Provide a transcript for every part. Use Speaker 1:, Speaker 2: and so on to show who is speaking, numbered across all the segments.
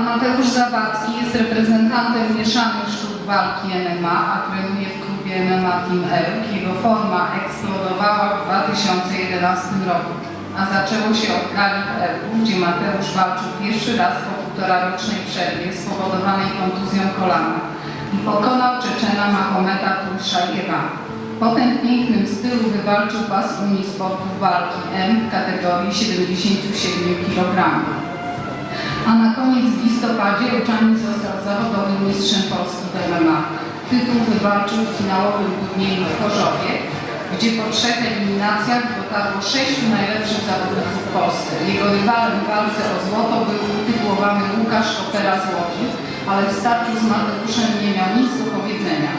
Speaker 1: Pan Mateusz Zawadzki jest reprezentantem mieszanych sztuk walki MMA, a trenuje w klubie MMA Team Elk. Jego forma eksplodowała w 2011 roku, a zaczęło się od gali w Elku, gdzie Mateusz walczył pierwszy raz po półtorarocznej przerwie spowodowanej kontuzją kolana i pokonał Czeczena Mahometa Tulszajewa. Potem w pięknym stylu wywalczył pas Unii Sportów Walki M w kategorii 77 kg. A na koniec w listopadzie Łuczanin został zawodowym mistrzem Polski w MMA. Tytuł wywalczył w finałowym turnieju w Chorzowie, gdzie po trzech eliminacjach dotarło sześciu najlepszych zawodników w Polsce. Jego rywalem w walce o złoto był tytułowany Łukasz Kopera z Łodzi, ale w starciu z Mateuszem nie miał nic do powiedzenia.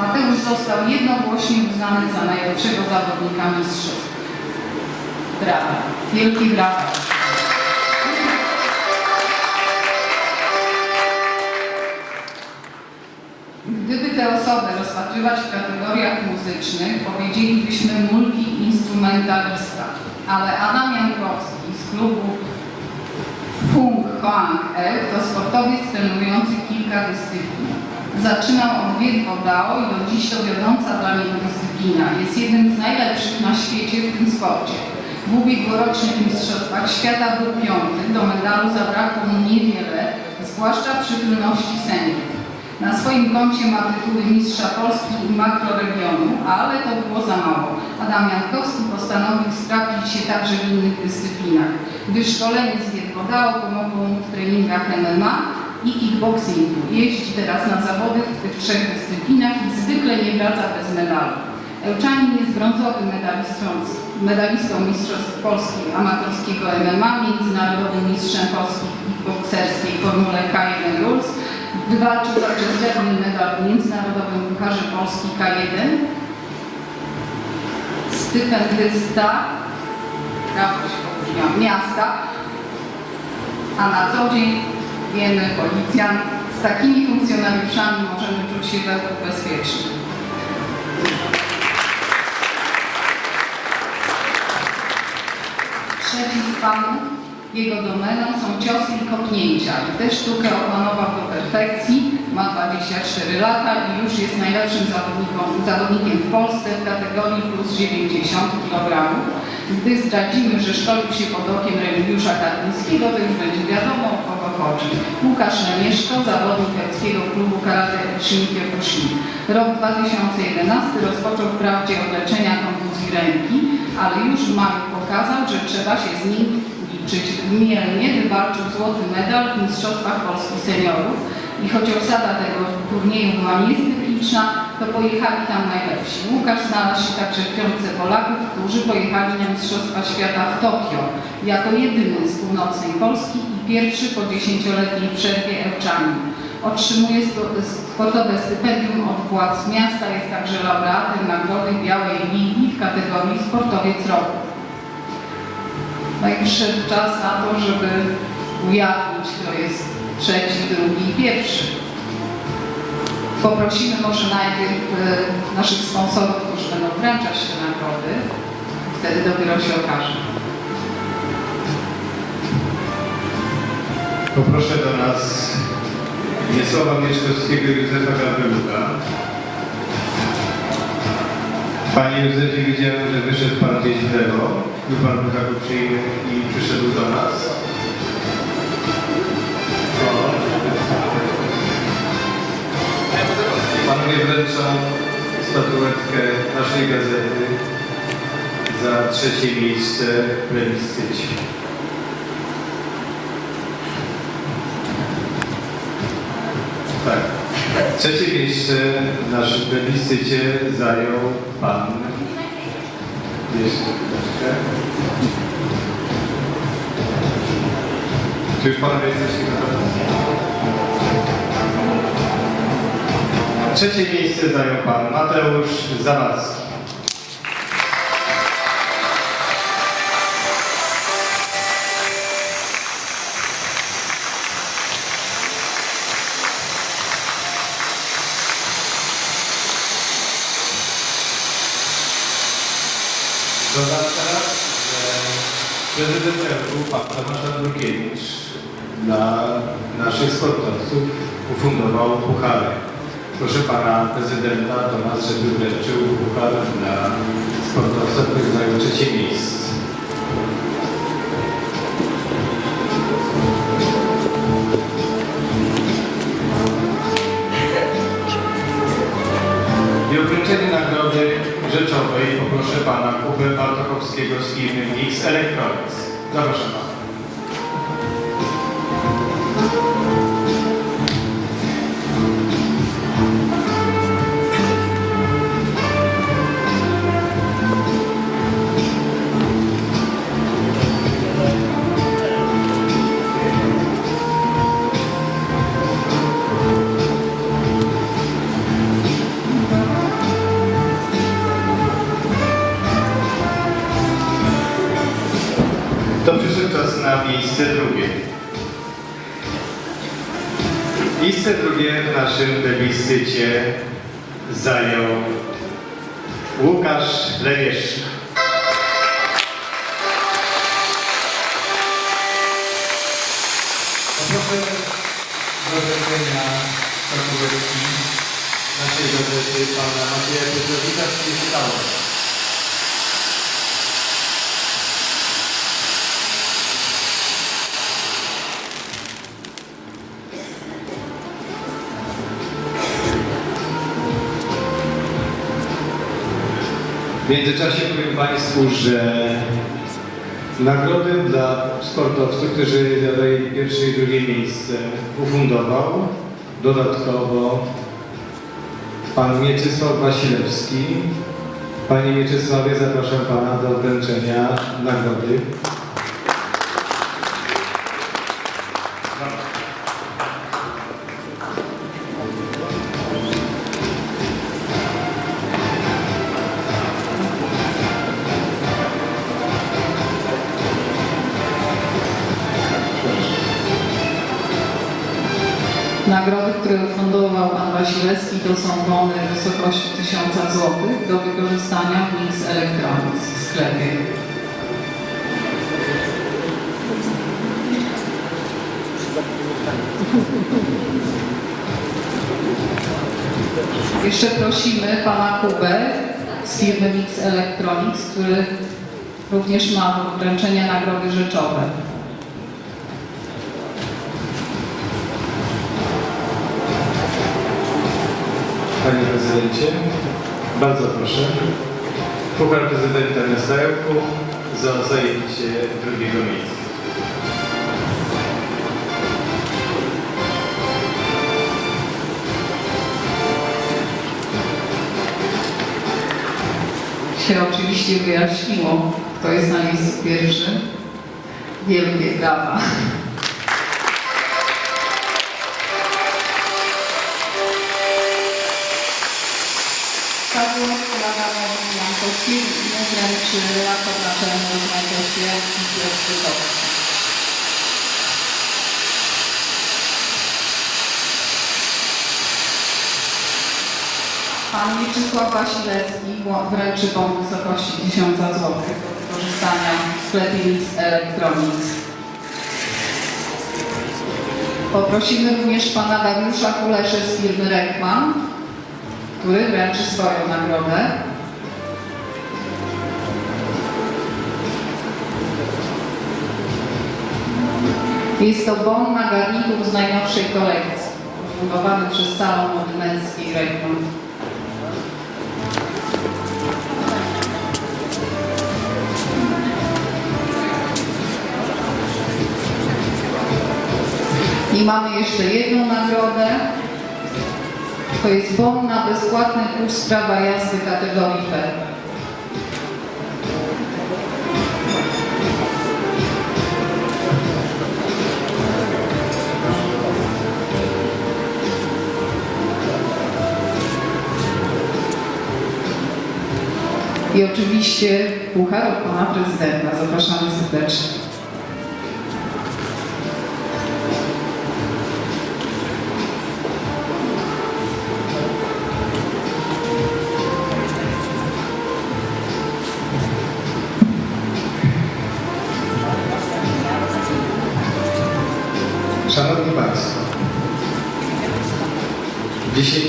Speaker 1: Mateusz został jednogłośnie uznany za najlepszego zawodnika mistrzostw. Brawa. Wielkie brawa. Te osoby rozpatrywać w kategoriach muzycznych, powiedzielibyśmy multi-instrumentalista, ale Adam Jankowski z klubu Fung Hoang El to sportowiec trenujący kilka dyscyplin. Zaczynał od Wielko Dao i do dziś to wiodąca dla niego dyscyplina. Jest jednym z najlepszych na świecie w tym sporcie. W ubiegłorocznych mistrzostwach świata był piąty, do medalu zabrakło mu niewiele, zwłaszcza przy pilności sędziów. Na swoim koncie ma tytuły mistrza Polski i makroregionu, ale to było za mało. Adam Jankowski postanowił sprawdzić się także w innych dyscyplinach, gdyż szkolenie z Wielkodao pomogło mu w treningach MMA i kickboxingu. Jeździ teraz na zawody w tych trzech dyscyplinach i zwykle nie wraca bez medalu. Ełczanin jest brązowym medalistą, medalistą Mistrzostw Polski Amatorskiego MMA, międzynarodowym mistrzem Polski w kickbokserskiej formule K1 Rules, Wywalczył także srebrny medal w Międzynarodowym Pucharze Polski K1. Stypendysta powróciłam, miasta, a na co dzień wiemy, policjant, z takimi funkcjonariuszami możemy czuć się bezpiecznie. Jego domeną są ciosy i kopnięcia. I tę sztukę opanował do perfekcji, ma 24 lata i już jest najlepszym zawodnikiem w Polsce w kategorii plus 90 kg. Gdy zdradzimy, że szkolił się pod okiem Remigiusza Karpińskiego, to już będzie wiadomo o kogo chodzi. Łukasz Lemieszko, zawodnik Elskiego Klubu Karate Shinkiyokushi. Rok 2011 rozpoczął wprawdzie od leczenia kontuzji ręki, ale już maju pokazał, że trzeba się z nim Mielnie wywalczył złoty medal w Mistrzostwach Polski Seniorów i choć obsada tego turnieju była niezwykliczna, to pojechali tam najlepsi. Łukasz znalazł się także w piątce Polaków, którzy pojechali na Mistrzostwa Świata w Tokio jako jedyny z północnej Polski i pierwszy po dziesięcioletniej przerwie Elczanin. Otrzymuje sportowe stypendium od władz miasta, jest także laureatem Nagrody Białej Ligi w kategorii Sportowiec Roku. Najwyższy czas na to, żeby ujawnić, kto jest trzeci, drugi i pierwszy. Poprosimy może najpierw e, naszych sponsorów, którzy będą wręczać te nagrody. Wtedy dopiero się okaże.
Speaker 2: Poproszę do nas Wiesława Mieszkowskiego i Józefa Garbeluka. Panie Józefie, widziałem, że wyszedł Pan gdzieś w lewo. Był Pan przyjemny i przyszedł do nas. Panowie wręczą statuetkę naszej gazety za trzecie miejsce w plebiscycie. Trzecie miejsce w naszym plebiscycie zajął pan. Jeszcze troszkę. Czy już panowie jesteście gotowi? Trzecie miejsce zajął pan Mateusz Zawadzki. Że prezydent RU, pan Tomasz Andrukiewicz, dla naszych sportowców ufundował puchary. Proszę pana prezydenta do nas, żeby wręczył puchar dla sportowca, który zajął trzecie miejsce. Bartokowskiego z firmy Mix Electronics. Zapraszam czas na miejsce drugie. Miejsce drugie w naszym plebiscycie zajął Łukasz Lewieszka. Poproszę do wręczenia naszej gazety pana Macieja Piotrowicza z Kryształem. W międzyczasie powiem Państwu, że nagrody dla sportowców, którzy zajęli pierwsze i drugie miejsce, ufundował dodatkowo pan Mieczysław Wasilewski. Panie Mieczysławie, zapraszam Pana do wręczenia. Nagrody,
Speaker 1: Wasilewski, to są bony w wysokości 1000 zł do wykorzystania w Mix Electronics w sklepie. Jeszcze prosimy Pana Kubę z firmy Mix Electronics, który również ma do wręczenia nagrody rzeczowe.
Speaker 2: Panie Prezydencie, bardzo proszę. Puchar Prezydenta Ełku za zajęcie drugiego miejsca.
Speaker 1: się oczywiście wyjaśniło, kto jest na miejscu pierwszym. Wielkie brawa. Jankowskiego i wręczy raport naczelny z Jankowskiego i Piotr Pan Mieczysław Wasilewski wręczy bon w wysokości 1000 zł do wykorzystania w sklepie Mix Electronics. Poprosimy również pana Dariusza Kuleszę z firmy Rekman, który wręczy swoją nagrodę. Jest to bon na garnitur z najnowszej kolekcji, budowany przez salon mody męskiej. I mamy jeszcze jedną nagrodę. To jest bon na bezpłatny kurs prawa jazdy kategorii P. I oczywiście puchar pana prezydenta. Zapraszamy serdecznie.
Speaker 2: Szanowni Państwo, 10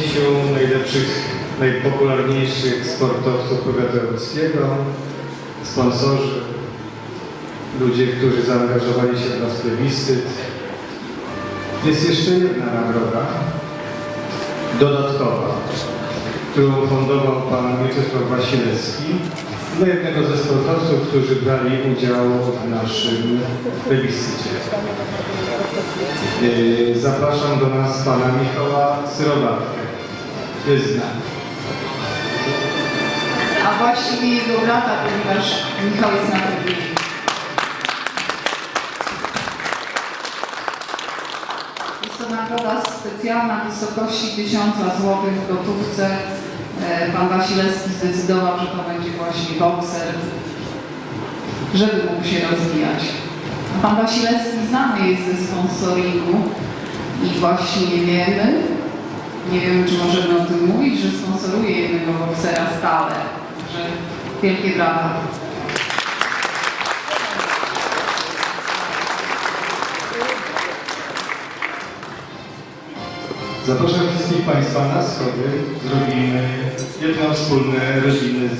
Speaker 2: najlepszych, najpopularniejszych sportowców powiatu łódzkiego, sponsorzy, ludzie, którzy zaangażowali się w nasz plebiscyt. Jest jeszcze jedna nagroda, dodatkowa, którą fundował pan Mieczysław Wasilewski dla jednego ze sportowców, którzy brali udział w naszym plebiscycie. Yy, Zapraszam do nas pana Michała Syrobatkę. Jest.
Speaker 1: A właściwie jego brata, ponieważ Michał jest na trybie. Jest to nagroda specjalna w wysokości 1000 zł w gotówce. E, Pan Wasilewski zdecydował, że to będzie właśnie bokser, żeby mógł się rozwijać. Pan Wasilewski znany jest ze sponsoringu i właśnie wiemy, nie wiem czy możemy o tym mówić, że sponsoruje jednego boksera stale. Wielkie brawa.
Speaker 2: Zapraszam wszystkich Państwa na schody. Zrobimy jedno wspólne rodzinne zdjęcie.